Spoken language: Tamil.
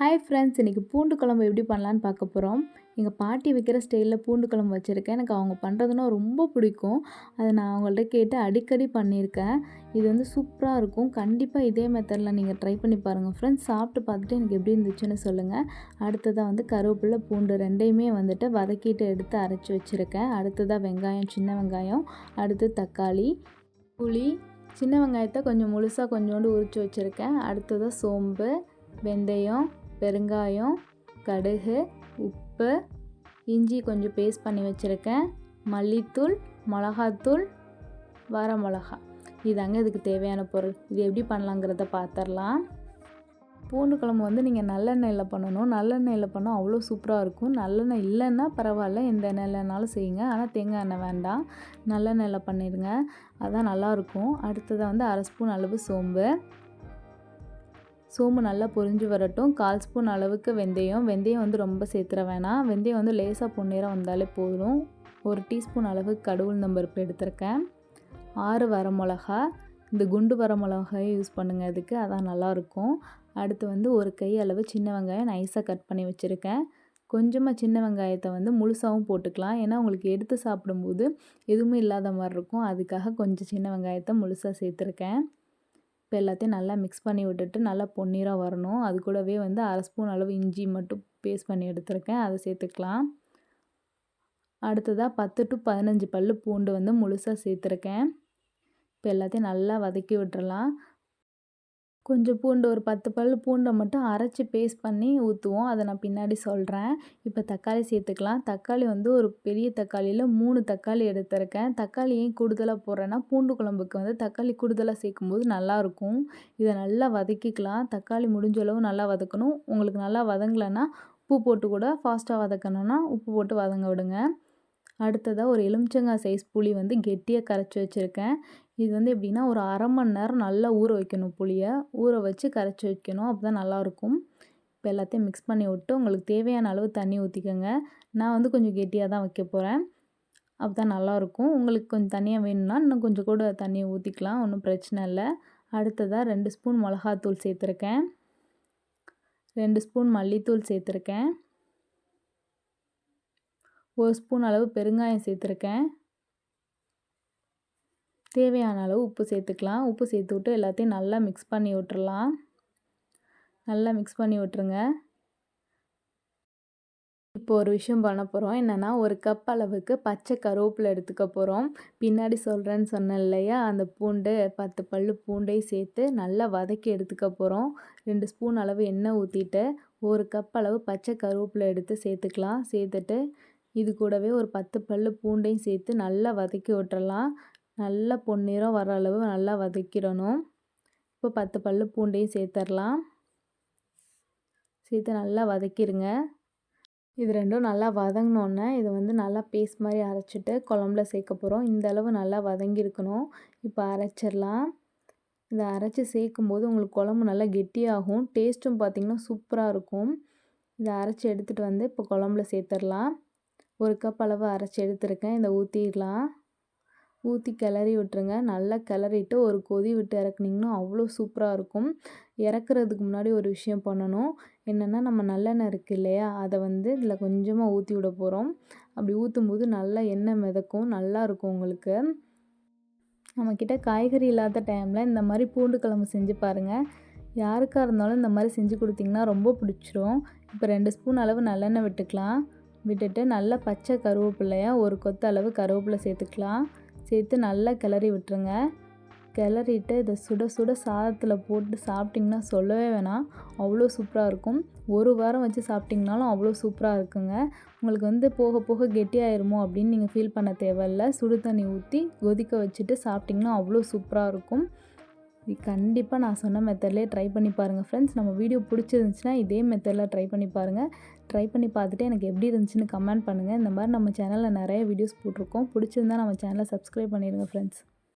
ஹாய் ஃப்ரெண்ட்ஸ் இன்றைக்கி பூண்டு குழம்பு எப்படி பண்ணலான்னு பார்க்க போகிறோம் எங்கள் பாட்டி வைக்கிற ஸ்டைலில் பூண்டு குழம்பு வச்சுருக்கேன். எனக்கு அவங்க பண்ணுறதுனா ரொம்ப பிடிக்கும். அதை நான் அவங்கள்ட்ட கேட்டு அடிக்கடி பண்ணியிருக்கேன். இது வந்து சூப்பராக இருக்கும். கண்டிப்பாக இதே மெத்தடில் நீங்கள் ட்ரை பண்ணி பாருங்கள் ஃப்ரெண்ட்ஸ் சாப்பிட்டு பார்த்துட்டு எனக்கு எப்படி இருந்துச்சுன்னு சொல்லுங்கள் அடுத்ததாக வந்து கருவேப்பிலை பூண்டு ரெண்டையுமே வந்துட்டு வதக்கிட்டு எடுத்து அரைச்சி வச்சுருக்கேன். அடுத்ததாக வெங்காயம் சின்ன வெங்காயம். அடுத்து தக்காளி புளி. சின்ன வெங்காயத்தை கொஞ்சம் முழுசாக கொஞ்சோண்டு உரித்து வச்சுருக்கேன். அடுத்ததாக சோம்பு வெந்தயம் பெருங்காயம் கடுகு உப்பு இஞ்சி கொஞ்சம் பேஸ்ட் பண்ணி வச்சுருக்கேன். மல்லித்தூள் மிளகாத்தூள் வர மிளகா. இதாங்க இதுக்கு தேவையான பொருள். இது எப்படி பண்ணலாங்கிறத பார்த்துடலாம் பூண்டு குழம்பு வந்து நீங்கள் நல்லெண்ணெயில் பண்ணணும். நல்லெண்ணெயில் பண்ணால் அவ்வளோ சூப்பராக இருக்கும். நல்லெண்ணெய் இல்லைன்னா பரவாயில்ல. எந்த எண்ணெயிலனாலும் செய்யுங்க. ஆனால் தேங்காய் எண்ணெய் வேண்டாம். நல்லெண்ணெயில் பண்ணிடுங்க. அதுதான் நல்லாயிருக்கும் அடுத்ததாக வந்து அரை ஸ்பூன் அளவு சோம்பு. சோம்பு நல்லா பொரிஞ்சு வரட்டும். கால் ஸ்பூன் அளவுக்கு வெந்தயம். வெந்தயம் வந்து ரொம்ப சேர்த்துற வேணாம். வெந்தயம் வந்து லேசாக பொன்னிறம் வந்தாலே போதும். ஒரு டீஸ்பூன் அளவுக்கு கடவுள் நம்பருப்பு எடுத்திருக்கேன். ஆறு வர மிளகா. இந்த குண்டு வர மிளகாயை யூஸ் பண்ணுங்கள் அதுக்கு அதான் நல்லாயிருக்கும் அடுத்து வந்து ஒரு கை அளவு சின்ன வெங்காயம் நைஸாக கட் பண்ணி வச்சுருக்கேன். கொஞ்சமாக சின்ன வெங்காயத்தை வந்து முழுசாகவும் போட்டுக்கலாம். ஏன்னா உங்களுக்கு எடுத்து சாப்பிடும்போது எதுவுமே இல்லாத மாதிரி இருக்கும். அதுக்காக கொஞ்சம் சின்ன வெங்காயத்தை முழுசாக சேர்த்துருக்கேன். இப்போ எல்லாத்தையும் நல்லா மிக்ஸ் பண்ணி விட்டுட்டு நல்லா பொன்னீராக வரணும். அது கூடவே வந்து அரை ஸ்பூன் அளவு இஞ்சி மட்டும் பேஸ்ட் பண்ணி எடுத்துருக்கேன். அதை சேர்த்துக்கலாம். அடுத்ததாக பத்து டு பதினஞ்சு பல் பூண்டு வந்து முழுசாக சேர்த்துருக்கேன். இப்போ எல்லாத்தையும் நல்லா வதக்கி விட்டுறலாம். கொஞ்சம் பூண்டு ஒரு பத்து பல் பூண்டை மட்டும் அரைச்சி பேஸ்ட் பண்ணி ஊற்றுவோம் அதை நான் பின்னாடி சொல்கிறேன் இப்போ தக்காளி சேர்த்துக்கலாம். தக்காளி வந்து ஒரு பெரிய தக்காளியில் மூணு தக்காளி எடுத்திருக்கேன். தக்காளி ஏன் கூடுதலாக போடுறேன்னா பூண்டு குழம்புக்கு வந்து தக்காளி கூடுதலாக சேர்க்கும்போது நல்லாயிருக்கும் இதை நல்லா வதக்கிக்கலாம். தக்காளி முடிஞ்ச அளவு நல்லா வதக்கணும். உங்களுக்கு நல்லா வதங்கலைன்னா உப்பு போட்டு கூட ஃபாஸ்ட்டாக வதக்கணுன்னா உப்பு போட்டு வதங்க விடுங்க. அடுத்ததாக ஒரு எலுமிச்சங்காய் சைஸ் புளி வந்து கெட்டியாக கரைச்சி வச்சுருக்கேன். இது வந்து எப்படின்னா ஒரு அரை மணி நேரம் நல்லா ஊற வைக்கணும் புளியை. ஊற வச்சு கரைச்சி வைக்கணும். அப்போ தான் நல்லாயிருக்கும் இப்போ எல்லாத்தையும் மிக்ஸ் பண்ணி விட்டு உங்களுக்கு தேவையான அளவு தண்ணி ஊற்றிக்கோங்க நான் வந்து கொஞ்சம் கெட்டியாக தான் வைக்க போகிறேன் அப்போ தான் நல்லாயிருக்கும் உங்களுக்கு கொஞ்சம் தனியாக வேணும்னா இன்னும் கொஞ்சம் கூட தண்ணியை ஊற்றிக்கலாம் ஒன்றும் பிரச்சனை இல்லை. அடுத்ததாக ரெண்டு ஸ்பூன் மிளகாத்தூள் சேர்த்துருக்கேன். ரெண்டு ஸ்பூன் மல்லித்தூள் சேர்த்துருக்கேன். ஒரு ஸ்பூன் அளவு பெருங்காயம் சேர்த்துருக்கேன். தேவையான அளவு உப்பு சேர்த்துக்கலாம். உப்பு சேர்த்து விட்டு எல்லாத்தையும் நல்லா மிக்ஸ் பண்ணி விட்டுறலாம். நல்லா மிக்ஸ் பண்ணி விட்ருங்க இப்போ ஒரு விஷயம் பண்ண போகிறோம் என்னென்னா ஒரு கப் அளவுக்கு பச்சை கருவேப்பிலை எடுத்துக்க போகிறோம் பின்னாடி சொல்கிறேன்னு சொன்னேன் இல்லையா? அந்த பூண்டு பத்து பல் பூண்டையும் சேர்த்து நல்லா வதக்கி எடுத்துக்க போகிறோம் ரெண்டு ஸ்பூன் அளவு எண்ணெய் ஊற்றிட்டு ஒரு கப் அளவு பச்சை கருவேப்பிலை எடுத்து சேர்த்துக்கலாம். சேர்த்துட்டு இது கூடவே ஒரு பத்து பல் பூண்டையும் சேர்த்து நல்லா வதக்கி விட்டுறலாம். நல்லா பொன்னிறம் வர அளவு நல்லா வதக்கிடணும். இப்போ பத்து பல் பூண்டையும் சேர்த்துடலாம் சேர்த்து நல்லா வதக்கிடுங்க இது ரெண்டும் நல்லா வதங்கினோன்னே இதை வந்து நல்லா பேஸ்ட் மாதிரி அரைச்சிட்டு குழம்புல சேர்க்க போகிறோம் இந்த அளவு நல்லா வதங்கியிருக்கணும். இப்போ அரைச்சிடலாம் இதை அரைச்சி சேர்க்கும் போது உங்களுக்கு குழம்பு நல்லா கெட்டியாகும். டேஸ்ட்டும் பார்த்திங்கன்னா சூப்பராக இருக்கும். இதை அரைச்சி எடுத்துகிட்டு வந்து இப்போ குழம்புல சேர்த்துடலாம் ஒரு கப் அளவு அரைச்சி எடுத்துருக்கேன். இதை ஊற்றிடலாம் ஊற்றி கிளறி விட்டுருங்க. நல்லா கிளறிட்டு ஒரு கொதி விட்டு இறக்குனிங்கன்னா அவ்வளோ சூப்பராக இருக்கும். இறக்குறதுக்கு முன்னாடி ஒரு விஷயம் பண்ணணும். என்னென்னா நம்ம நல்லெண்ணெய் இருக்குது இல்லையா? அதை வந்து இதில் கொஞ்சமாக ஊற்றி விட போகிறோம் அப்படி ஊற்றும் போது நல்லா எண்ணெய் மிதக்கும். நல்லா இருக்கும் உங்களுக்கு. நம்மக்கிட்ட காய்கறி இல்லாத டைமில் இந்த மாதிரி பூண்டு குழம்பு செஞ்சு பாருங்கள் யாருக்காக இருந்தாலும் இந்த மாதிரி செஞ்சு கொடுத்திங்கன்னா ரொம்ப பிடிச்சிரும். இப்போ ரெண்டு ஸ்பூன் அளவு நல்லெண்ணெய் விட்டுக்கலாம். விட்டுட்டு நல்லா பச்சை கருவேப்பிலையாக ஒரு கொத்த அளவு கருவேப்பிலை சேர்த்துக்கலாம். சேர்த்து நல்லா கிளறி விட்டுருங்க. கிளறிட்டு இதை சுட சுட சாதத்தில் போட்டு சாப்பிட்டிங்கன்னா சொல்லவே வேணாம். அவ்வளோ சூப்பராக இருக்கும். ஒரு வாரம் வச்சு சாப்பிட்டிங்கனாலும் அவ்வளோ சூப்பராக இருக்குங்க. உங்களுக்கு வந்து போக போக கெட்டியாயிருமோ அப்படின்னு நீங்கள் ஃபீல் பண்ண தேவையில்ல. சுடு தண்ணி ஊற்றி கொதிக்க வச்சுட்டு சாப்பிட்டிங்கன்னா அவ்வளோ சூப்பராக இருக்கும். கண்டிப்பாக நான் சொன்ன மெத்தட்லேயே ட்ரை பண்ணி பாருங்கள் ஃப்ரெண்ட்ஸ் நம்ம வீடியோ பிடிச்சிருந்துச்சின்னா இதே மெத்தடில் ட்ரை பண்ணி பாருங்கள் ட்ரை பண்ணி பார்த்துட்டு எனக்கு எப்படி இருந்துச்சுன்னு கமெண்ட் பண்ணுங்கள் இந்த மாதிரி நம்ம சேனலில் நிறைய வீடியோஸ் போட்டிருக்கோம். பிடிச்சிருந்தா நம்ம சேனலை சப்ஸ்கிரைப் பண்ணிடுங்க ஃப்ரெண்ட்ஸ்